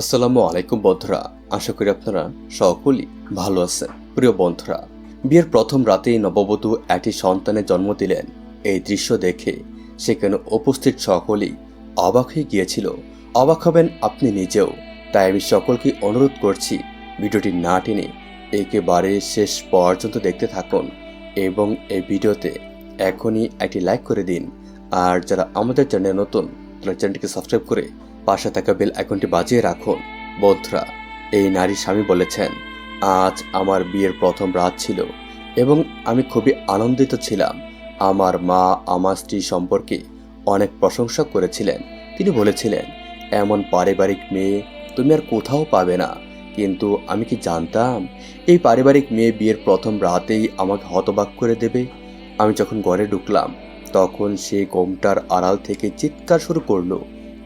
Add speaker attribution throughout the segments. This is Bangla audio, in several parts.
Speaker 1: আসসালামু আলাইকুম বন্ধুরা, আশা করি আপনারা সকলেই ভালো আছেন। প্রিয় বন্ধুরা, বিয়ের প্রথম রাতেই নববধূ একটি সন্তানের জন্ম দিলেন। এই দৃশ্য দেখে সেখানে উপস্থিত সকলেই অবাক হয়ে গিয়েছিল। অবাক হবেন আপনি নিজেও। তাই আমি সকলকে অনুরোধ করছি, ভিডিওটি না টেনে একেবারে শেষ পর্যন্ত দেখতে থাকুন এবং এই ভিডিওতে এখনই একটি লাইক করে দিন। আর যারা আমাদের চ্যানেলে নতুন, তারা চ্যানেলটিকে সাবস্ক্রাইব করে পাশে থাকা বেল আইকনটি বাজিয়ে রাখুন। বন্ধুরা, এই নারী স্বামী বলেছেন, আজ আমার বিয়ের প্রথম রাত ছিল এবং আমি খুবই আনন্দিত ছিলাম। আমার মা আমার স্ত্রী সম্পর্কে অনেক প্রশংসা করেছিলেন। তিনি বলেছিলেন, এমন পারিবারিক মেয়ে তুমি আর কোথাও পাবে না। কিন্তু আমি কি জানতাম, এই পারিবারিক মেয়ে বিয়ের প্রথম রাতেই আমাকে হতবাক করে দেবে? আমি যখন ঘরে ঢুকলাম, তখন সে গোমটার আড়াল থেকে চিৎকার শুরু করল।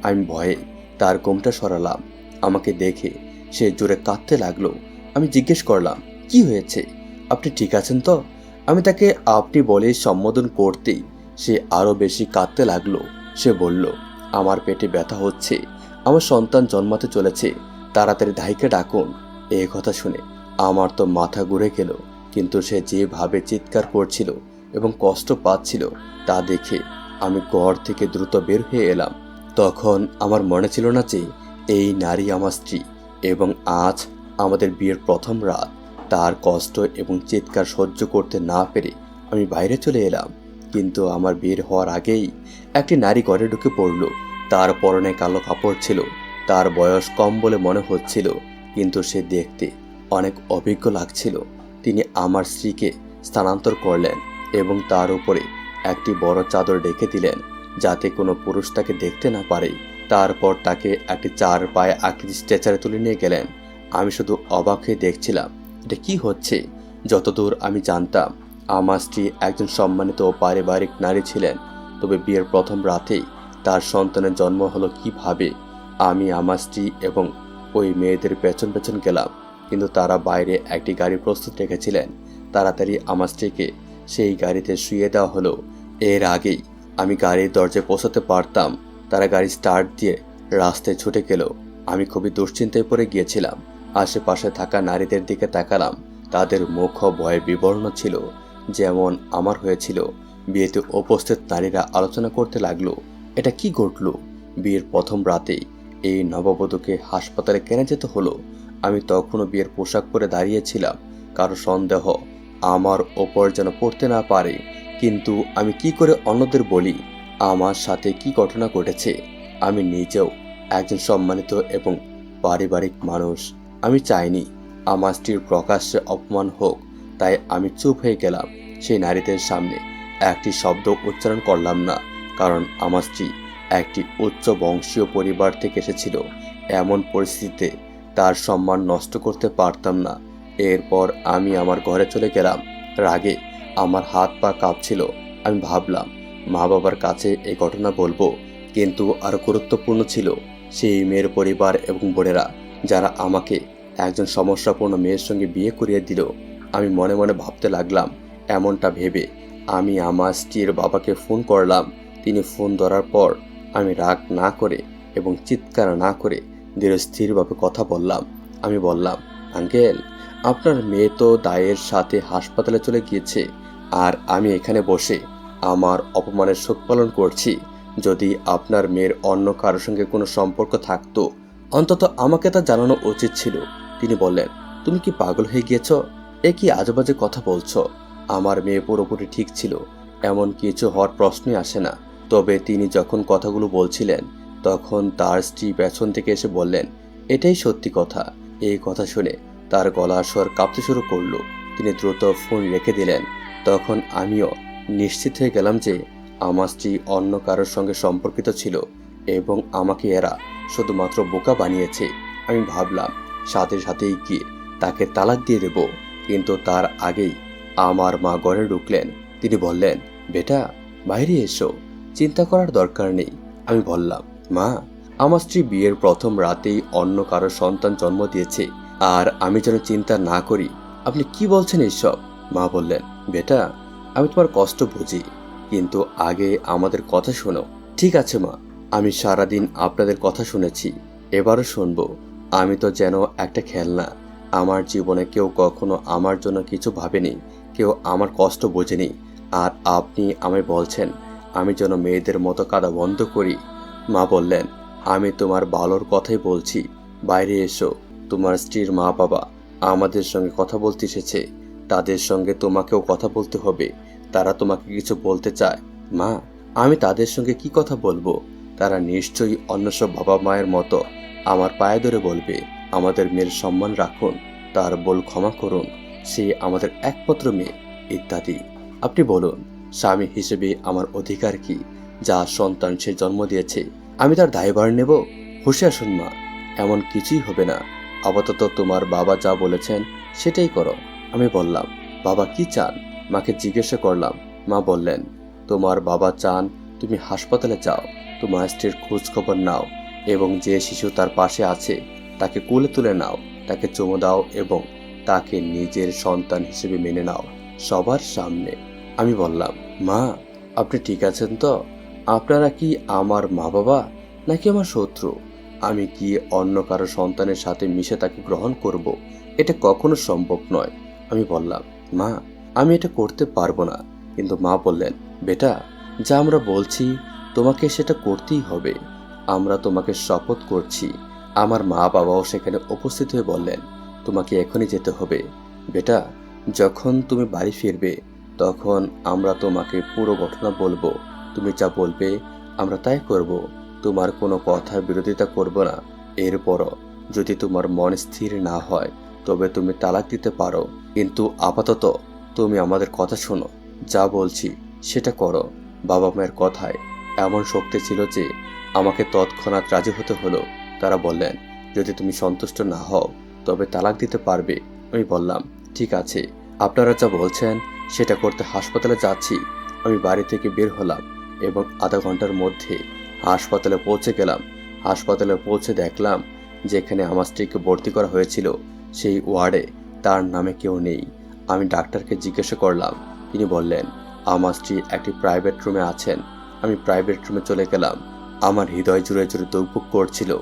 Speaker 1: আমি ভয়ে তার গোমটা সরালাম। আমাকে দেখে সে জোরে কাঁদতে লাগল। আমি জিজ্ঞেস করলাম, কি হয়েছে? আপনি ঠিক আছেন তো? আমি তাকে, আপনি বলে সম্বোধন করতেই সে আরও বেশি কাঁদতে লাগল। সে বলল, আমার পেটে ব্যথা হচ্ছে। আমার সন্তান জন্মাতে চলেছে। তাড়াতাড়ি ধাইকে ডাকুন। এই কথা শুনে আমার তো মাথা ঘুরে গেল। কিন্তু সে যেভাবে চিৎকার করছিল এবং কষ্ট পাচ্ছিল তা দেখে আমি ঘর থেকে দ্রুত বের হয়ে এলাম। তখন আমার মনে ছিল না যে এই নারী আমার স্ত্রী এবং আজ আমাদের বিয়ের প্রথম রাত। তার কষ্ট এবং চিৎকার সহ্য করতে না পেরে আমি বাইরে চলে এলাম। কিন্তু আমার বের হওয়ার আগেই একটি নারী ঘরে ঢুকে পড়ল। তার পরনে কালো কাপড় ছিল। তার বয়স কম বলে মনে হচ্ছিল, কিন্তু সে দেখতে অনেক অভিজ্ঞ লাগছিল। তিনি আমার স্ত্রীকে স্থানান্তর করলেন এবং তার উপরে একটি বড় চাদর ডেকে দিলেন। যাতে কোনো পুরুষ তাকে দেখতে না পারে। তারপর তাকে একটি চার পায়ে আকৃতি স্ট্রেচারে তুলে নিয়ে গেলেন। আমি শুধু অবাক হয়ে দেখছিলাম, এটা কি হচ্ছে? যতদূর আমি জানতাম, আমার স্ত্রী একজন সম্মানিত পারিবারিক নারী ছিলেন। তবে বিয়ের প্রথম রাতেই তার সন্তানের জন্ম হলো কীভাবে? আমি, আমার স্ত্রী এবং ওই মেয়েদের পেছন পেছন গেলাম, কিন্তু তারা বাইরে একটি গাড়ি প্রস্তুত রেখেছিলেন। তাড়াতাড়ি আমার স্ত্রীকে সেই গাড়িতে শুয়ে দেওয়া হলো। এর আগেই আমি গাড়ির দরজায় পৌঁছাতে পারতাম, তারা গাড়ি স্টার্ট দিয়ে রাস্তায় ছুটে গেল। আমি খুবই দুশ্চিন্তায় পড়ে গিয়েছিলাম। আশেপাশে থাকা নারীদের দিকে তাকালাম। তাদের মুখ ভয়ে বিবর্ণ ছিল, যেমন আমার হয়েছিল। বিয়েতে উপস্থিত নারীরা আলোচনা করতে লাগল, এটা কি ঘটলো? বিয়ের প্রথম রাতেই এই নববধূকে হাসপাতালে কেন যেতে হলো? আমি তখনও বিয়ের পোশাক পরে দাঁড়িয়েছিলাম। কারও সন্দেহ আমার ওপর যেন পড়তে না পারে কিন্তু আমি কি করে অন্যদের বলি? আমার সাথে কি ঘটনা ঘটেছে? আমি নিজেও একজন সম্মানিত এবং পারিবারিক মানুষ। আমি চাইনি আমার স্ত্রীর প্রকাশ্যে অপমান হোক, তাই আমি চুপ হয়ে গেলাম। সেই নারীদের সামনে একটি শব্দ উচ্চারণ করলাম না, কারণ আমার স্ত্রী একটি উচ্চ বংশীয় পরিবার থেকে এসেছিল। এমন পরিস্থিতিতে তার সম্মান নষ্ট করতে পারতাম না। এরপর আমি আমার ঘরে চলে গেলাম। রাগে আমার হাত পা কাঁপছিল। আমি ভাবলাম, মা বাবার কাছে এই ঘটনা বলব, কিন্তু আরও গুরুত্বপূর্ণ ছিল সেই মেয়ের পরিবার এবং বোনেরা যারা আমাকে একজন সমস্যাপূর্ণ মেয়ের সঙ্গে বিয়ে করিয়ে দিল। আমি মনে মনে ভাবতে লাগলাম, এমনটা ভেবে আমি আমার স্ত্রীর বাবাকে ফোন করলাম। তিনি ফোন ধরার পর আমি রাগ না করে এবং চিৎকার না করে ধীরস্থিরভাবে কথা বললাম। আমি বললাম, আঙ্কেল, আপনার মেয়ে তো দায়ের সাথে হাসপাতালে চলে গিয়েছে। আর আমি এখানে বসে আমার অপমানের শোক পালন করছি। যদি আপনার মেয়ের অন্য কারোর সঙ্গে কোনো সম্পর্ক থাকতো, অন্তত আমাকে তা জানানো উচিত ছিল। তিনি বললেন, তুমি কি পাগল হয়ে গিয়েছ? এ কি আজেবাজে কথা বলছো? আমার মেয়ে পুরোপুরি ঠিক ছিল, এমন কিছু হওয়ার প্রশ্নই আসে না। তবে তিনি যখন কথাগুলো বলছিলেন, তখন তার স্ত্রী পেছন থেকে এসে বললেন, এটাই সত্যি কথা। এই কথা শুনে তার গলার স্বর কাঁপতে শুরু করল। তিনি দ্রুত ফোন রেখে দিলেন তখন আমিও নিশ্চিত হয়ে গেলাম যে আমার স্ত্রী অন্য কারোর সঙ্গে সম্পর্কিত ছিল এবং আমাকে এরা শুধুমাত্র বোকা বানিয়েছে। আমি ভাবলাম, সাথে সাথেই গিয়ে তাকে তালাক দিয়ে দেব। কিন্তু তার আগেই আমার মা ঘরে ঢুকলেন। তিনি বললেন, বেটা, বাইরে এসো। চিন্তা করার দরকার নেই। আমি বললাম, মা, আমার স্ত্রী বিয়ের প্রথম রাতেই অন্য কারও সন্তান জন্ম দিয়েছে। আর আমি যেন চিন্তা না করি, আপনি কি বলছেন এইসব? মা বললেন বেটা, আমি তোমার কষ্ট বুঝি, কিন্তু আগে আমাদের কথা শোনো। ঠিক আছে মা, আমি সারাদিন আপনাদের কথা শুনেছি, এবারও শুনব। আমি তো যেন একটা খেলনা, আমার জীবনে কেউ কখনো আমার জন্য কিছু ভাবেনি, কেউ আমার কষ্ট বোঝেনি, আর আপনি আমায় বলছেন, আমি যেন মেয়েদের মতো কাদা বন্ধ করি। মা বললেন, আমি তোমার ভালোর কথাই বলছি, বাইরে এসো, তোমার স্ত্রীর মা বাবা আমাদের সঙ্গে কথা বলতে এসেছে। তাদের সঙ্গে তোমাকেও কথা বলতে হবে। তারা তোমাকে কিছু বলতে চায়। মা, আমি তাদের সঙ্গে কি কথা বলব? তারা নিশ্চয়ই অন্য সব বাবা মায়ের মতো আমার পায়ে ধরে বলবে, আমাদের মেয়ের সম্মান রাখুন, তার বল ক্ষমা করুন, সে আমাদের একমাত্র মেয়ে, ইত্যাদি। আপনি বলুন, স্বামী হিসেবে আমার অধিকার কি? যা সন্তান সে জন্ম দিয়েছে, আমি তার দায়ভার নেব? হুশে আসুন মা, এমন কিছুই হবে না। আপাতত তোমার বাবা যা বলেছেন সেটাই করো। আমি বললাম, বাবা, কি চান? মাকে জিজ্ঞাসা করলাম, মা বললেন, তোমার বাবা চান তুমি হাসপাতালে যাও, তোমার স্ত্রীর খোঁজ খবর নাও এবং যে শিশু তার পাশে আছে তাকে কোলে তুলে নাও, তাকে চুমো দাও এবং তাকে নিজের সন্তান হিসেবে মেনে নাও সবার সামনে। আমি বললাম, মা, আপনি ঠিক আছেন তো? আপনারা কি আমার মা বাবা নাকি আমার শত্রু? আমি কি অন্য কারও সন্তানের সাথে মিশে তাকে গ্রহণ করব? এটা কখনো সম্ভব নয়। আমি বললাম, মা, আমি এটা করতে পারব না। কিন্তু মা বললেন, বেটা, যা আমরা বলছি, তোমাকে সেটা করতেই হবে। আমরা তোমাকে শপথ করছি। আমার মা বাবাও সেখানে উপস্থিত হয়ে বললেন, তোমাকে এখনই যেতে হবে। বেটা, যখন তুমি বাড়ি ফিরবে, তখন আমরা তোমাকে পুরো ঘটনা বলব। তুমি যা বলবে, আমরা তাই করব। তোমার কোনো কথার বিরোধিতা করব না। এরপরও যদি তোমার মন স্থির না হয় তবে তুমি তালাক দিতে পারো। কিন্তু আপাতত তুমি আমাদের কথা শোনো। যা বলছি, সেটা করো। বাবা মায়ের কথায় এমন শক্তি ছিল যে, আমাকে তৎক্ষণাৎ রাজি হতে হলো। তারা বললেন, যদি তুমি সন্তুষ্ট না হও, তবে তালাক দিতে পারবে। আমি বললাম, ঠিক আছে। আপনারা যা বলছেন, সেটা করতে হাসপাতালে যাচ্ছি। আমি বাড়ি থেকে বের হলাম এবং আধা ঘণ্টার মধ্যে হাসপাতালে পৌঁছে গেলাম। হাসপাতালে পৌঁছে দেখলাম, যেখানে আমার স্ত্রীকে ভর্তি করা হয়েছিল। সেই ওয়ার্ডে তার নামে কেউ নেই। আমি ডাক্তারকে জিজ্ঞাসা করলাম। তিনি বললেন, আমার স্ত্রী একটি প্রাইভেট রুমে আছেন। আমি প্রাইভেট রুমে চলে গেলাম। আমার হৃদয় জুড়ে জুড়ে দৌপুক করছিল।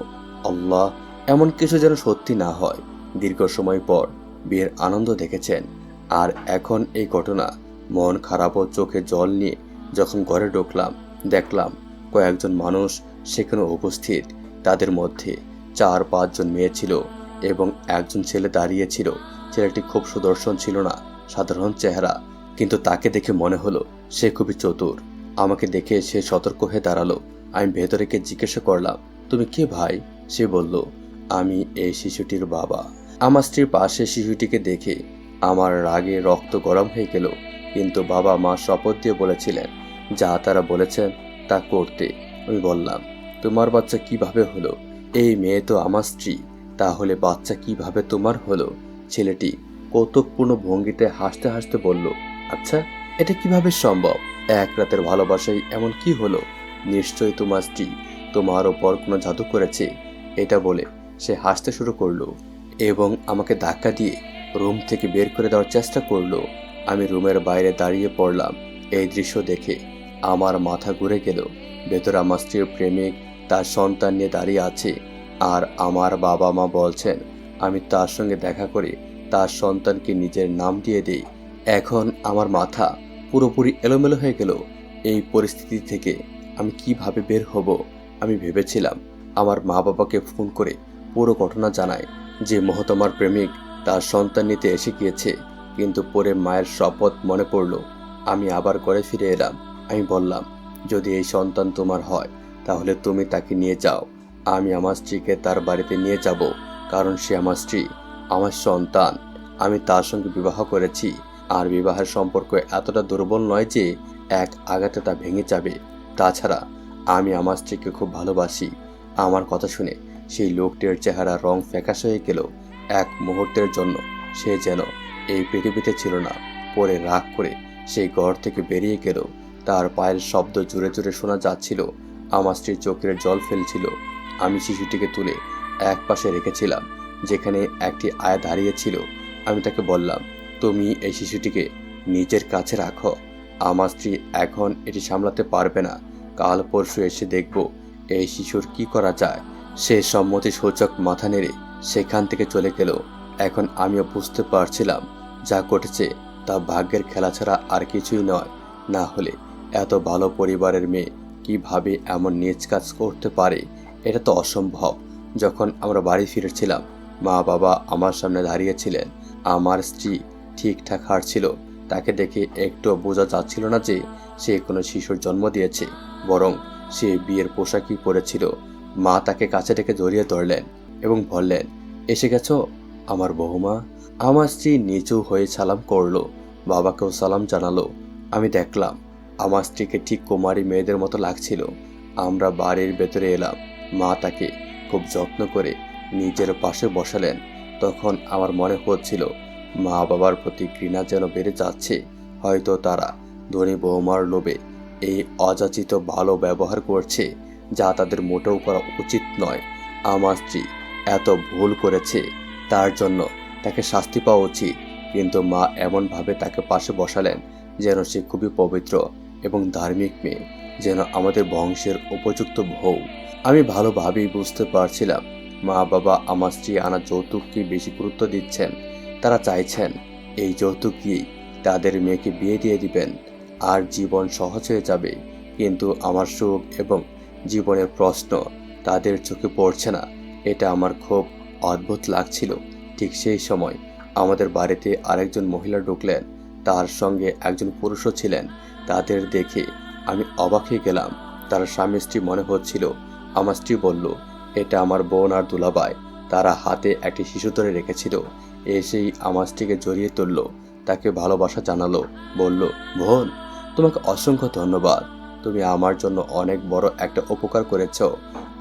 Speaker 1: আল্লাহ এমন কিছু যেন সত্যি না হয়। দীর্ঘ সময় পর বিয়ের আনন্দ দেখেছেন। আর এখন এই ঘটনা, মন খারাপ ও চোখে জল নিয়ে যখন ঘরে ঢুকলাম, দেখলাম কয়েকজন মানুষ সেখানে উপস্থিত। তাদের মধ্যে চার পাঁচজন মেয়ে ছিল। এবং একজন ছেলে দাঁড়িয়ে ছিল। ছেলেটি খুব সুদর্শন ছিল না, সাধারণ চেহারা, কিন্তু তাকে দেখে মনে হলো সে খুবই চতুর। আমাকে দেখে সে সতর্ক হয়ে দাঁড়াল। আমি ভেতরে জিজ্ঞাসা করলাম, তুমি কে ভাই? সে বলল, আমি এই শিশুটির বাবা। আমার স্ত্রীর পাশে শিশুটিকে দেখে আমার রাগে রক্ত গরম হয়ে গেল, কিন্তু বাবা মা শপথ দিয়ে বলেছিলেন, যা তারা বলেছেন, তা করতে। আমি বললাম, তোমার বাচ্চা কীভাবে হলো? এই মেয়ে তো আমার স্ত্রী। তাহলে বাচ্চা কীভাবে তোমার হলো? ছেলেটি কৌতুকপূর্ণ ভঙ্গিতে হাসতে হাসতে বলল আচ্ছা এটা কীভাবে সম্ভব? এক রাতের ভালোবাসায় এমন কি হলো? নিশ্চয়ই তোমার স্ত্রী তোমার ওপর কোনো জাদু করেছে। এটা বলে সে হাসতে শুরু করল এবং আমাকে ধাক্কা দিয়ে রুম থেকে বের করে দেওয়ার চেষ্টা করল। আমি রুমের বাইরে দাঁড়িয়ে পড়লাম। এই দৃশ্য দেখে আমার মাথা ঘুরে গেল। ভেতরে আমার স্ত্রীর প্রেমিক তার সন্তান নিয়ে দাঁড়িয়ে আছে। আর আমার বাবা মা বলছেন, আমি তার সঙ্গে দেখা করে, তার সন্তানকে নিজের নাম দিয়ে দেই। এখন আমার মাথা পুরোপুরি এলোমেলো হয়ে গেল এই পরিস্থিতি থেকে। আমি কীভাবে বের হব? আমি ভেবেছিলাম আমার মা বাবাকে ফোন করে পুরো ঘটনা জানায় যে মহতমার প্রেমিক তার সন্তান নিতে এসে গিয়েছে, কিন্তু পরে মায়ের শপথ মনে পড়ল। আমি আবার ঘরে ফিরে এলাম। আমি বললাম, যদি এই সন্তান তোমার হয়, তাহলে তুমি তাকে নিয়ে যাও। আমি আমার স্ত্রীকে তার বাড়িতে নিয়ে যাব, কারণ সে আমার স্ত্রী, আমার সন্তান। আমি তার সঙ্গে বিবাহ করেছি, আর বিবাহের সম্পর্ক এতটা দুর্বল নয় যে এক আঘাতে তা ভেঙে যাবে। তাছাড়া আমি আমার স্ত্রীকে খুব ভালোবাসি। আমার কথা শুনে সেই লোকটির চেহারা রং ফ্যাকাশ হয়ে গেল এক মুহূর্তের জন্য। সে যেন এই পৃথিবীতে ছিল না, পরে রাগ করে সেই ঘর থেকে বেরিয়ে গেল। তার পায়ের শব্দ জুড়ে জুড়ে শোনা যাচ্ছিল। আমার স্ত্রীর চোখের জল ফেলছিল। আমি শিশুটিকে তুলে এক পাশে রেখেছিলাম, যেখানে একটি আয়া দাঁড়িয়েছিল আমি তাকে বললাম, তুমি এই শিশুটিকে নিজের কাছে রাখো। আমার স্ত্রী এখন এটি সামলাতে পারবে না। কাল পরশু এসে দেখব এই শিশুর কি করা যায়। সে সম্মতি সূচক মাথা নেড়ে সেখান থেকে চলে গেল। এখন আমিও বুঝতে পারছিলাম যা ঘটেছে, তা ভাগ্যের খেলা ছাড়া আর কিছুই নয়। না হলে এত ভালো পরিবারের মেয়ে কীভাবে এমন নিজ কাজ করতে পারে? এটা তো অসম্ভব। যখন আমরা বাড়ি ফিরেছিলাম, মা বাবা আমার সামনে দাঁড়িয়েছিলেন আমার স্ত্রী ঠিকঠাক হাঁটছিল তাকে দেখে একটু বোঝা যাচ্ছিল না যে সে কোনো শিশুর জন্ম দিয়েছে, বরং সে বিয়ের পোশাকই পরেছিল। মা তাকে কাছে ডেকে জড়িয়ে ধরলেন এবং বললেন, এসে গেছ আমার বহুমা আমার স্ত্রী নিচু হয়ে সালাম করল, বাবাকেও সালাম জানালো। আমি দেখলাম, আমার স্ত্রীকে ঠিক কুমারী মেয়েদের মতো লাগছিল। আমরা বাড়ির ভেতরে এলাম। মা তাকে খুব যত্ন করে নিজের পাশে বসালেন। তখন আমার মনে হচ্ছিল মা বাবার প্রতি ঘৃণা যেন বেড়ে যাচ্ছে, হয়তো তারা ধনী বৌমার লোভে এই অযাচিত ভালো ব্যবহার করছে, যা তাদের মোটেও করা উচিত নয়। আমার স্ত্রী এত ভুল করেছে, তার জন্য তাকে শাস্তি পাওয়া উচিত। কিন্তু মা এমনভাবে তাকে পাশে বসালেন যেন সে খুবই পবিত্র এবং ধার্মিক মেয়ে। যেন আমাদের বংশের উপযুক্ত বউ আমি ভালোভাবেই বুঝতে পারছিলাম, মা বাবা আমার স্ত্রী আনা যৌতুককে বেশি গুরুত্ব দিচ্ছেন, তারা চাইছেন এই যৌতুক দিয়েই তাদের মেয়েকে বিয়ে দিয়ে দিবেন, আর জীবন সহজ হয়ে যাবে। কিন্তু আমার সুখ এবং জীবনের প্রশ্ন তাদের চোখে পড়ছে না, এটা আমার খুব অদ্ভুত লাগছিল। ঠিক সেই সময় আমাদের বাড়িতে আরেকজন মহিলা ঢুকলেন, তার সঙ্গে একজন পুরুষও ছিলেন, তাদের দেখে আমি অবাক হয়ে গেলাম। তার স্বামী স্ত্রী মনে হচ্ছিল, আমার স্ত্রী বলল, এটা আমার বোন আর দুলাবাই তারা হাতে একটি শিশু ধরে রেখেছিল। এসেই আমার স্ত্রীকে জড়িয়ে তুলল তাকে ভালোবাসা জানালো। বলল, বোন, তোমাকে অসংখ্য ধন্যবাদ। তুমি আমার জন্য অনেক বড় একটা উপকার করেছ।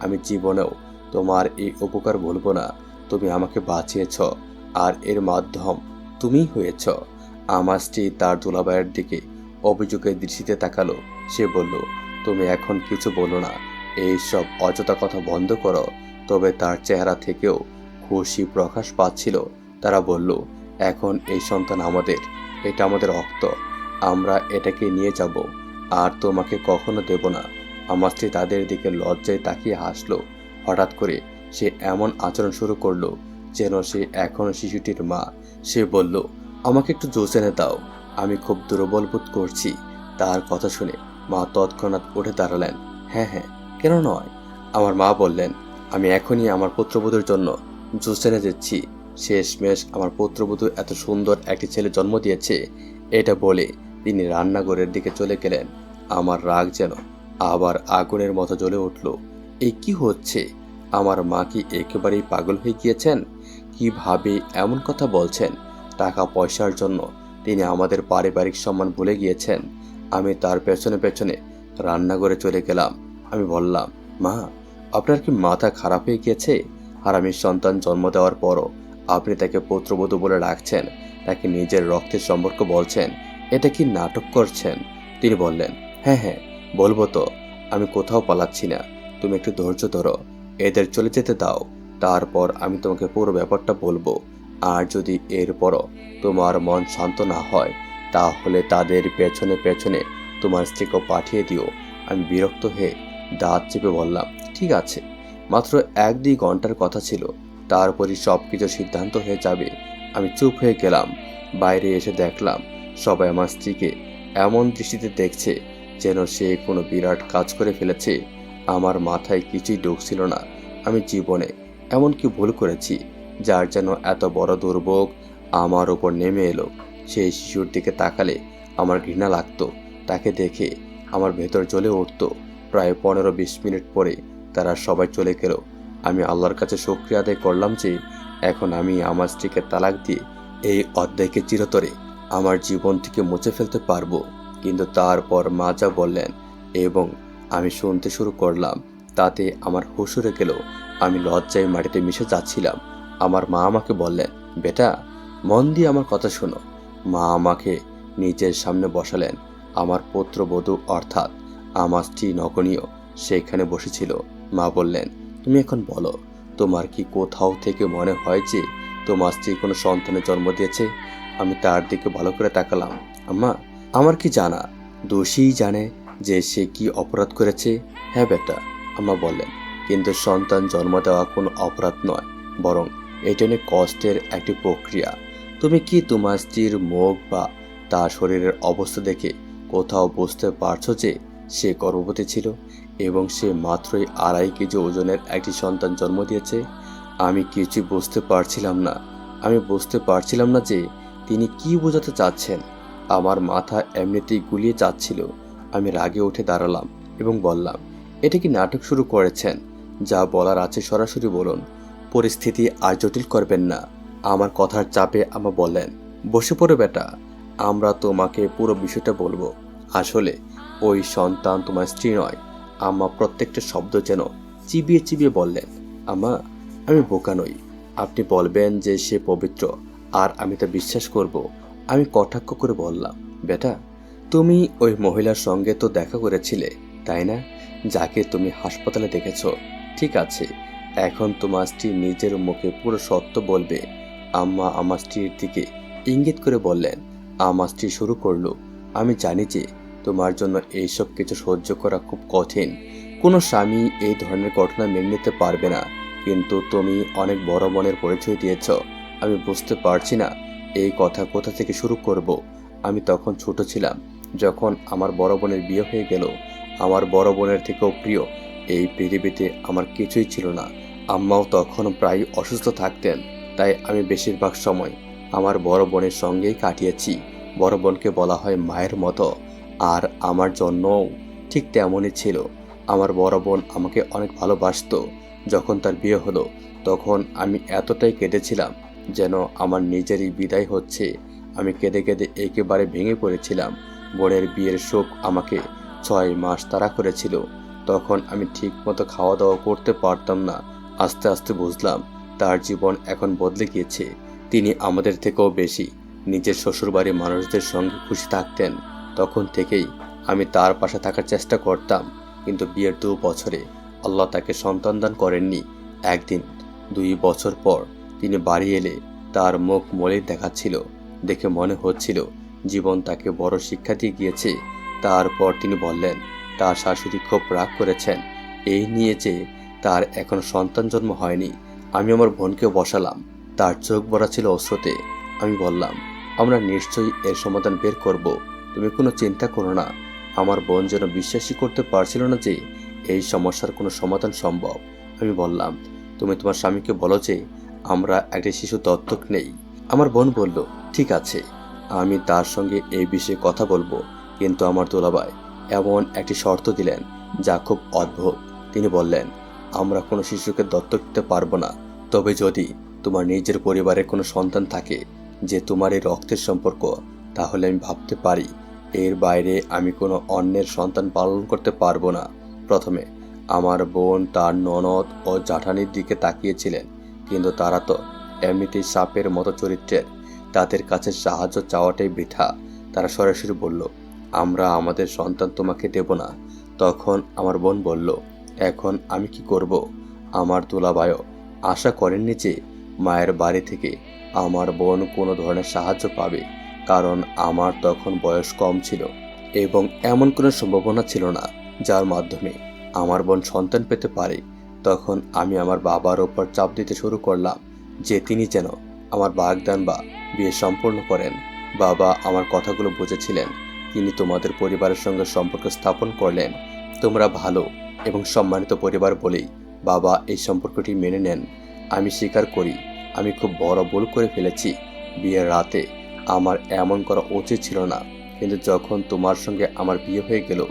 Speaker 1: আমি জীবনেও তোমার এই উপকার ভুলব না। তুমি আমাকে বাঁচিয়েছ। আর এর মাধ্যম তুমি হয়েছ। আমার স্ত্রী তার দুলাবাইয়ের দিকে অভিযোগের দৃষ্টিতে তাকালো। সে বলল, তুমি এখন কিছু বলো না। এই সব অযথা কথা বন্ধ করো। তবে তার চেহারা থেকেও খুশি প্রকাশ পাচ্ছিল। তারা বলল, এখন এই সন্তান আমাদের। এটা আমাদের রক্ত। আমরা এটাকে নিয়ে যাব। আর তোমাকে কখনো দেব না। আমার স্ত্রী তাদের দিকে লজ্জায় তাকিয়ে হাসলো। হঠাৎ করে সে এমন আচরণ শুরু করল যেন সে এখনও শিশুটির মা। সে বলল, আমাকে একটু জোস এনে দাও। আমি খুব দুর্বল বোধ করছি। তার কথা শুনে মা তৎক্ষণাৎ উঠে দাঁড়ালেন। হ্যাঁ হ্যাঁ কেন নয়? আমার মা বললেন, আমি এখনই আমার পুত্রবধূর জন্য জুস এনে দিচ্ছি। শেষমেশ আমার পুত্রবধূ এত সুন্দর একটি ছেলে জন্ম দিয়েছে, এটা বলে তিনি রান্নাঘরের দিকে চলে গেলেন। আমার রাগ যেন আবার আগুনের মতো জ্বলে উঠল। এই কি হচ্ছে? আমার মা কি একেবারেই পাগল হয়ে গিয়েছেন? কীভাবে এমন কথা বলছেন? টাকা পয়সার জন্য তিনি আমাদের পারিবারিক সম্মান ভুলে গিয়েছেন। আমি তার পেছনে পেছনে রান্নাঘরে চলে গেলাম। আমি বললাম, মা, আপনার কি মাথা খারাপ হয়ে গিয়েছে? আর আমি সন্তান জন্ম দেওয়ার পরও আপনি তাকে পুত্রবধূ বলে রাখছেন তাকে নিজের রক্তের সম্পর্ক বলছেন? এটা কি নাটক করছেন? তিনি বললেন হ্যাঁ হ্যাঁ বলব তো, আমি কোথাও পালাচ্ছি না। তুমি একটু ধৈর্য ধরো, এদের চলে যেতে দাও। তারপর আমি তোমাকে পুরো ব্যাপারটা বলব। আর যদি এরপরও তোমার মন শান্ত না হয় তাহলে তাদের পেছনে পেছনে তোমার স্ত্রীকে পাঠিয়ে দিও। আমি বিরক্ত হয়ে দাঁত চেপে বললাম, ঠিক আছে। মাত্র এক দুই ঘণ্টার কথা ছিল। তারপরই সব কিছু সিদ্ধান্ত হয়ে যাবে। আমি চুপ হয়ে গেলাম। বাইরে এসে দেখলাম সবাই আমার স্ত্রীকে এমন দৃষ্টিতে দেখছে যেন সে কোনো বিরাট কাজ করে ফেলেছে। আমার মাথায় কিছুই ঢুকছিল না। আমি জীবনে এমন কি ভুল করেছি, যার যেন এত বড় দুর্ভোগ আমার ওপর নেমে এলো। সেই শিশুর দিকে তাকালে আমার ঘৃণা লাগতো। তাকে দেখে আমার ভেতর জ্বলে উঠত। প্রায় পনেরো বিশ মিনিট পরে তারা সবাই চলে গেল। আমি আল্লাহর কাছে শুক্রিয়া আদায় করলাম যে এখন আমি আমার স্ত্রীকে তালাক দিয়ে এই অধ্যায়কে চিরতরে আমার জীবন থেকে মুছে ফেলতে পারব। কিন্তু তারপর মা যা বললেন এবং আমি শুনতে শুরু করলাম, তাতে আমার হুসুরে গেল। আমি লজ্জায় মাটিতে মিশে যাচ্ছিলাম। আমার মা আমাকে বললেন, বেটা, মন দিয়ে আমার কথা শোনো। মা আমাকে নিজের সামনে বসালেন। আমার পুত্রবধূ অর্থাৎ আমার স্ত্রী নগণীয় সেখানে বসেছিল। মা বললেন, তুমি এখন বলো, তোমার কি কোথাও থেকে মনে হয় যে তোমার স্ত্রী কোনো সন্তানের জন্ম দিয়েছে? আমি তার দিকে ভালো করে তাকালাম। আম্মা, আমার কি জানা? দোষীই জানে যে সে কি অপরাধ করেছে। হ্যাঁ বেটা, আম্মা বললেন, কিন্তু সন্তান জন্ম দেওয়া কোনো অপরাধ নয়, বরং এটা অনেক কষ্টের একটি প্রক্রিয়া। তুমি কি তোমার স্ত্রীর মুখ বা তার শরীরের অবস্থা দেখে কোথাও বুঝতে পারছ যে সে গর্ভবতী ছিল এবং সে মাত্রই আড়াই কেজি ওজনের একটি সন্তান জন্ম দিয়েছে? আমি কিছু বুঝতে পারছিলাম না। আমি বুঝতে পারছিলাম না যে তিনি কি বোঝাতে চাচ্ছেন। আমার মাথা এমনিতেই গুলিয়ে যাচ্ছিল। আমি রাগে উঠে দাঁড়ালাম এবং বললাম, এটা কি নাটক শুরু করেছেন? যা বলার আছে সরাসরি বলুন। পরিস্থিতি আর জটিল করবেন না। আমার কথার চাপে আমা বললেন, বসে পড়ো বেটা, আমরা তোমাকে পুরো বিষয়টা বলব। আসলে ওই সন্তান তোমার স্ত্রী নয়, আম্মা প্রত্যেকটা শব্দ যেন চিবিয়ে চিবিয়ে বললেন আমা আমি বোকা নই। আপনি বলবেন যে সে পবিত্র, আর আমি তা বিশ্বাস করব। আমি কটাক্ষ করে বললাম, বেটা, তুমি ওই মহিলার সঙ্গে তো দেখা করেছিলে, তাই না? যাকে তুমি হাসপাতালে দেখেছ। ঠিক আছে, এখন তোমার স্ত্রী নিজের মুখে পুরো সত্য বলবে আম্মা আমার স্ত্রীর দিকে ইঙ্গিত করে বললেন, আমার স্ত্রী শুরু করল। আমি জানি যে তোমার জন্য এইসব কিছু সহ্য করা খুব কঠিন। কোনো স্বামী এই ধরনের ঘটনা মেনে নিতে পারবে না। কিন্তু তুমি অনেক বড় মনের পরিচয় দিয়েছ। আমি বুঝতে পারছি না এই কথা কোথা থেকে শুরু করব। আমি তখন ছোট ছিলাম। যখন আমার বড় বোনের বিয়ে হয়ে গেল, আমার বড় বোনের থেকেও প্রিয়। এই পৃথিবীতে আমার কিছুই ছিল না। আম্মাও তখন প্রায় অসুস্থ থাকতেন। তাই আমি বেশিরভাগ সময় আমার বড় বোনের সঙ্গেই কাটিয়েছি। বড় বোনকে বলা হয় মায়ের মতো। আর আমার জন্যও ঠিক তেমনই ছিল। আমার বড় বোন আমাকে অনেক ভালোবাসত। যখন তার বিয়ে হলো, তখন আমি এতটাই কেঁদেছিলাম যেন আমার নিজেরই বিদায় হচ্ছে। আমি কেঁদে কেঁদে একেবারে ভেঙে পড়েছিলাম। বোনের বিয়ের শোক আমাকে ছয় মাস তারা করেছিল। তখন আমি ঠিক মতো খাওয়া দাওয়া করতে পারতাম না। আস্তে আস্তে বুঝলাম তার জীবন এখন বদলে গিয়েছে। তিনি আমাদের থেকেও বেশি। নিজের শ্বশুরবাড়ির মানুষদের সঙ্গে খুশি থাকতেন। তখন থেকেই আমি তার পাশে থাকার চেষ্টা করতাম। কিন্তু বিয়ের দু বছরে আল্লাহ তাকে সন্তান দান করেননি। একদিন, দুই বছর পর তিনি বাড়ি এলে তার মুখ মলিন দেখাচ্ছিল। দেখে মনে হচ্ছিল জীবন তাকে বড় শিক্ষা দিয়ে গিয়েছে। তারপর তিনি বললেন, তার শাশুড়ি খুব রাগ করেছেন। এই নিয়ে যে তার এখন সন্তান জন্ম হয়নি। আমি আমার বোনকে বসালাম। তার চোখ ভরা ছিল অস্রোতে আমি বললাম, আমরা নিশ্চয়ই এর সমাধান বের করব। তুমি কোনো চিন্তা করো না। আমার বোন যেন বিশ্বাসই করতে পারছিল না যে এই সমস্যার কোনো সমাধান সম্ভব। আমি বললাম, তুমি তোমার স্বামীকে বলো যে আমরা একটি শিশু দত্তক নেই। আমার বোন বলল, ঠিক আছে, আমি তার সঙ্গে এই বিষয়ে কথা বলব। কিন্তু আমার দোলাবাই এমন একটি শর্ত দিলেন যা খুব অদ্ভুত। তিনি বললেন আমরা কোনো শিশুকে দত্তক দিতে পারব না। তবে যদি তোমার নিজের পরিবারের কোনো সন্তান থাকে যে তোমার এই রক্তের সম্পর্ক, তাহলে আমি ভাবতে পারি এর বাইরে আমি কোনো অন্যের সন্তান পালন করতে পারব না। প্রথমে, আমার বোন তার ননদ ও জাঠানির দিকে তাকিয়েছিলেন, কিন্তু তারা তো এমনিতেই সাপের মতো চরিত্রের। তাদের কাছে সাহায্য চাওয়াটাই বৃথা। তারা সরাসরি বলল, আমরা আমাদের সন্তান তোমাকে দেব না। তখন আমার বোন বলল এখন আমি কি করব? আমার দুলাবায়ও আশা করেননি যে মায়ের বাড়ি থেকে আমার বোন কোনো ধরনের সাহায্য পাবে, কারণ আমার তখন বয়স কম ছিল এবং এমন কোনো সম্ভাবনা ছিল না যার মাধ্যমে আমার বোন সন্তান পেতে পারে। তখন আমি আমার বাবার ওপর চাপ দিতে শুরু করলাম যে তিনি যেন আমার বাগদান বা বিয়ে সম্পূর্ণ করেন। বাবা আমার কথাগুলো বুঝেছিলেন। তিনি তোমাদের পরিবারের সঙ্গে সম্পর্ক স্থাপন করলেন। তোমরা ভালো এবং সম্মানিত পরিবার বলেই বাবা এই সম্পর্কটি মেনে নেন। আমি স্বীকার করি, আমি খুব বড় ভুল করে ফেলেছি। বিয়ের রাতে আমার এমন করা উচিত ছিল না। কিন্তু যখন তোমার সঙ্গে আমার বিয়ে হয়ে গেল,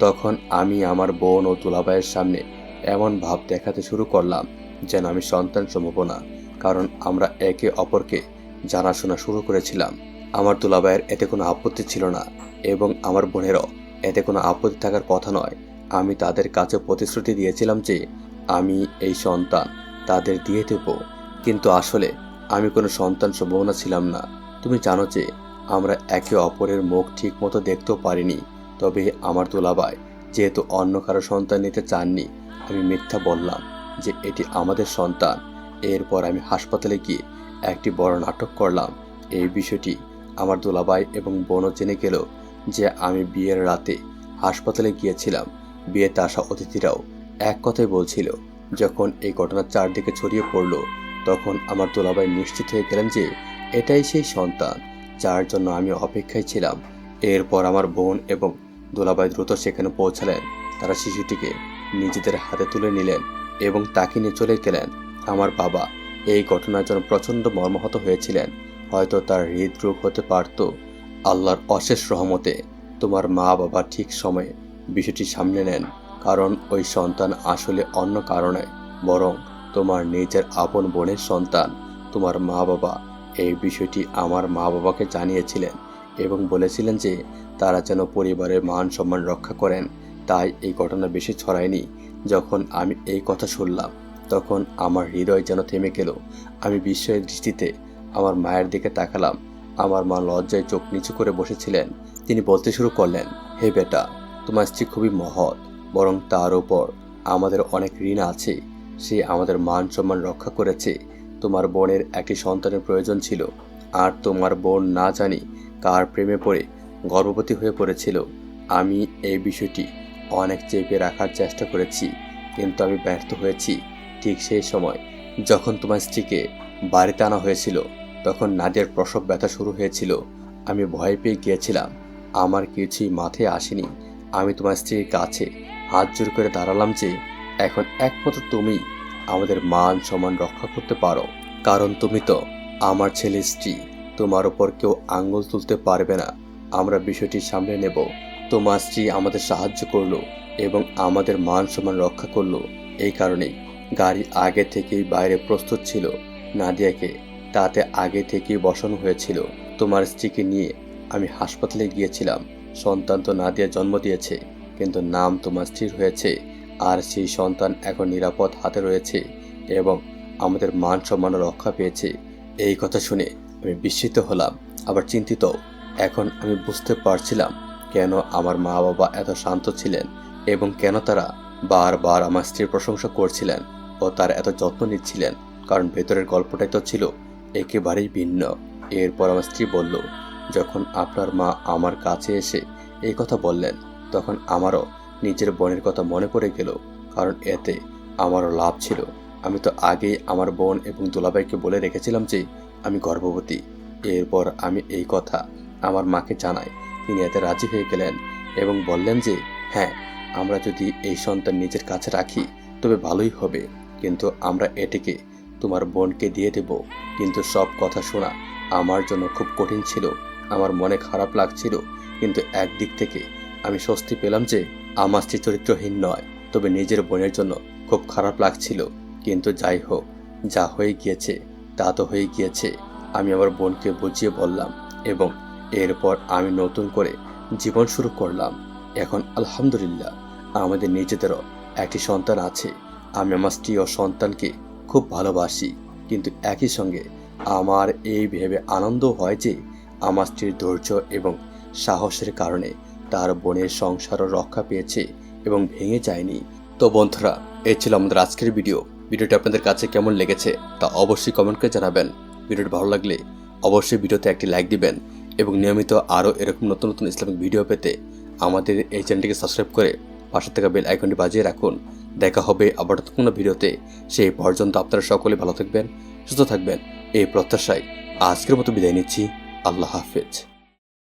Speaker 1: তখন আমি আমার বোন ও তুলাবাইয়ের সামনে এমন ভাব দেখাতে শুরু করলাম যেন আমি সন্তান সম্ভব না, কারণ আমরা একে অপরকে জানাশোনা শুরু করেছিলাম। আমার তুলাবাইয়ের এতে কোনো আপত্তি ছিল না এবং আমার বোনেরও এতে কোনো আপত্তি থাকার কথা নয়। আমি তাদের কাছে প্রতিশ্রুতি দিয়েছিলাম যে আমি এই সন্তান তাদের দিয়ে দেব। কিন্তু আসলে আমি কোনো সন্তান সম্ভাবনা ছিলাম না। তুমি জানো যে আমরা একে অপরের মুখ ঠিক মতো দেখতেও পারিনি। তবে আমার তোলাবাই যেহেতু অন্য কারও সন্তান নিতে চাননি, আমি মিথ্যা বললাম যে এটি আমাদের সন্তান। এরপর আমি হাসপাতালে গিয়ে একটি বড় নাটক করলাম। এই বিষয়টি আমার দোলাবাই এবং বোনও জেনে গেল যে আমি বিয়ের রাতে হাসপাতালে গিয়েছিলাম। বিয়েতে আসা অতিথিরাও এক কথাই বলছিল, যখন এই ঘটনা চারদিকে ছড়িয়ে পড়ল, তখন আমার দুলাভাই নিশ্চিত হয়ে গেলেন যে এটাই সেই সন্তান, যার জন্য আমি অপেক্ষায় ছিলাম। এরপর আমার বোন এবং দুলাভাই দ্রুত সেখানে পৌঁছালেন। তারা শিশুটিকে নিজেদের হাতে তুলে নিলেন এবং তাকে নিয়ে চলে গেলেন। আমার বাবা এই ঘটনার জন্য প্রচণ্ড মর্মাহত হয়েছিলেন। হয়তো তার হৃদরোগ হতে পারত। আল্লাহর অশেষ রহমতে তোমার মা বাবা ঠিক সময়ে বিষয়টি সামনে নেন, কারণ ওই সন্তান আসলে অন্য কারণে, বরং তোমার নিজের আপন বোনের সন্তান, তোমার মা বাবা এই বিষয়টি আমার মা বাবাকে জানিয়েছিলেন এবং বলেছিলেন যে, তারা যেন পরিবারের মান সম্মান রক্ষা করেন। তাই এই ঘটনা বেশি ছড়ায়নি। যখন আমি এই কথা শুনলাম, তখন আমার হৃদয় যেন থেমে গেল। আমি বিস্ময়ের দৃষ্টিতে আমার মায়ের দিকে তাকালাম। আমার মা লজ্জায় চোখ নিচু করে বসেছিলেন। তিনি বলতে শুরু করলেন, হে বেটা স্ত্রী খুবই মহৎ, বরং তার উপর আমাদের অনেক ঋণ আছে। সে আমাদের মান সম্মান রক্ষা করেছে। তোমার বোনের একটি সন্তানের প্রয়োজন ছিল। আর তোমার বোন না জানি কার প্রেমে পড়ে, গর্ভবতী হয়ে পড়েছিল। আমি এই বিষয়টি অনেক চেপে রাখার চেষ্টা করেছি, কিন্তু আমি ব্যর্থ হয়েছি। ঠিক সেই সময় যখন তোমার স্ত্রীকে বাড়িতে আনা হয়েছিল, তখন নাদিয়ার প্রসব ব্যথা শুরু হয়েছিল। আমি ভয় পেয়ে গিয়েছিলাম। আমার কিছুই মাথায় আসেনি। আমি তোমার স্ত্রীর কাছে হাত জোর করে দাঁড়ালাম যে এখন একমাত্র তুমি আমাদের মান সম্মান রক্ষা করতে পারো। কারণ তুমি তো আমার ছেলে স্ত্রী, তোমার ওপর কেউ আঙ্গুল তুলতে পারবে না। আমরা বিষয়টি সামলে নেব। তোমার স্ত্রী আমাদের সাহায্য করল এবং আমাদের মান সম্মান রক্ষা করল। এই কারণেই গাড়ি আগে থেকেই বাইরে প্রস্তুত ছিল। নাদিয়াকে তাতে আগে থেকেই বসানো হয়েছিল। তোমার স্ত্রীকে নিয়ে আমি হাসপাতালে গিয়েছিলাম। সন্তান তো না দিয়ে জন্ম দিয়েছে, কিন্তু নাম তোমার স্ত্রীর হয়েছে, আর সেই সন্তান এখন নিরাপদ হাতে রয়েছে এবং আমাদের মান সম্মান রক্ষা পেয়েছে। এই কথা শুনে আমি বিস্মিত হলাম, আবার চিন্তিত, এখন আমি বুঝতে পারছিলাম কেন আমার মা বাবা এত শান্ত ছিলেন এবং কেন তারা বারবার আমার স্ত্রীর প্রশংসা করছিলেন ও তার এত যত্ন নিচ্ছিলেন, কারণ ভেতরের গল্পটাই তো ছিল একেবারেই ভিন্ন। এরপর আমার স্ত্রী বলল যখন আপনার মা আমার কাছে এসে এই কথা বললেন, তখন আমারও নিজের বোনের কথা মনে পড়ে গেল, কারণ এতে আমারও লাভ ছিল। আমি তো আগেই আমার বোন এবং দুলাভাইকে বলে রেখেছিলাম যে আমি গর্ভবতী। এরপর আমি এই কথা আমার মাকে জানাই। তিনি এতে রাজি হয়ে গেলেন এবং বললেন যে হ্যাঁ আমরা যদি এই সন্তান নিজের কাছে রাখি, তবে ভালোই হবে। কিন্তু আমরা এটিকে তোমার বোনকে দিয়ে দেব। কিন্তু সব কথা শোনা আমার জন্য খুব কঠিন ছিল। আমার মনে খারাপ লাগছিল, কিন্তু একদিক থেকে আমি স্বস্তি পেলাম যে আমার স্ত্রী চরিত্রহীন নয়, তবে নিজের বোনের জন্য খুব খারাপ লাগছিল। কিন্তু যাই হোক, যা হয়ে গিয়েছে, তা তো হয়ে গিয়েছে, আমি আমার বোনকে বুঝিয়ে বললাম এবং এরপর আমি নতুন করে জীবন শুরু করলাম। এখন আলহামদুলিল্লাহ, আমাদের নিজেদেরও একটি সন্তান আছে। আমি আমার স্ত্রী ও সন্তানকে খুব ভালোবাসি, কিন্তু একই সঙ্গে আমার এই ভেবে আনন্দ হয় যে আমার স্ত্রীর ধৈর্য এবং সাহসের কারণে তার বোনের সংসারও রক্ষা পেয়েছে এবং ভেঙে যায়নি। তো বন্ধুরা এই ছিল আমাদের আজকের ভিডিও। ভিডিওটি আপনাদের কাছে কেমন লেগেছে তা অবশ্যই কমেন্ট করে জানাবেন। ভিডিওটি ভালো লাগলে অবশ্যই ভিডিওতে একটি লাইক দিবেন এবং নিয়মিত আরও এরকম নতুন নতুন ইসলামিক ভিডিও পেতে আমাদের এই চ্যানেলটিকে সাবস্ক্রাইব করে পাশে থাকা বেল আইকনটি বাজিয়ে রাখুন। দেখা হবে আবার নতুন ভিডিওতে। সেই পর্যন্ত আপনারা সকলে ভালো থাকবেন, সুস্থ থাকবেন। এই প্রত্যাশায় আজকের মতো বিদায় নিচ্ছি। আল্লাহ হাফেজ